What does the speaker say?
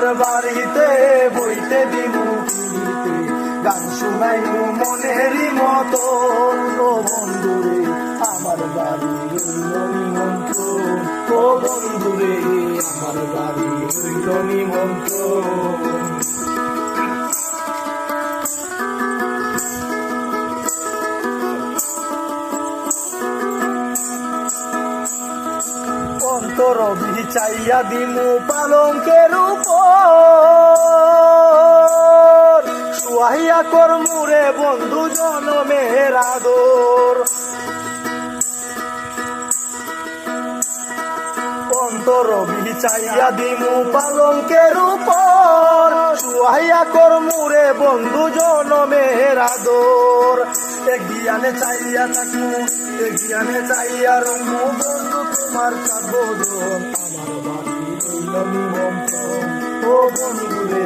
তোমার বাড়িতে বইতে পিড়িতে গান শুনাইমু মনেরই মতো বন্ধুরে, আমার বাড়ি রইল নিমন্ত্রণ ও বন্ধুরে, আমার বাড়ি রইল অন্তর চাইয়া দিমু পালঙ্কের উপর। সুয়াইয়া কর্মুরে বন্ধু জনমের আদর। অন্তর চাইয়া দিমু পালঙ্কের উপর। সুহাইয়া কর্মুরে বন্ধু জনমের এক জ্ঞানে চাইয়া থাকু জ্ঞানে চাইয়া রমু বন্ধু তোমার আমার ও বন্ধু রে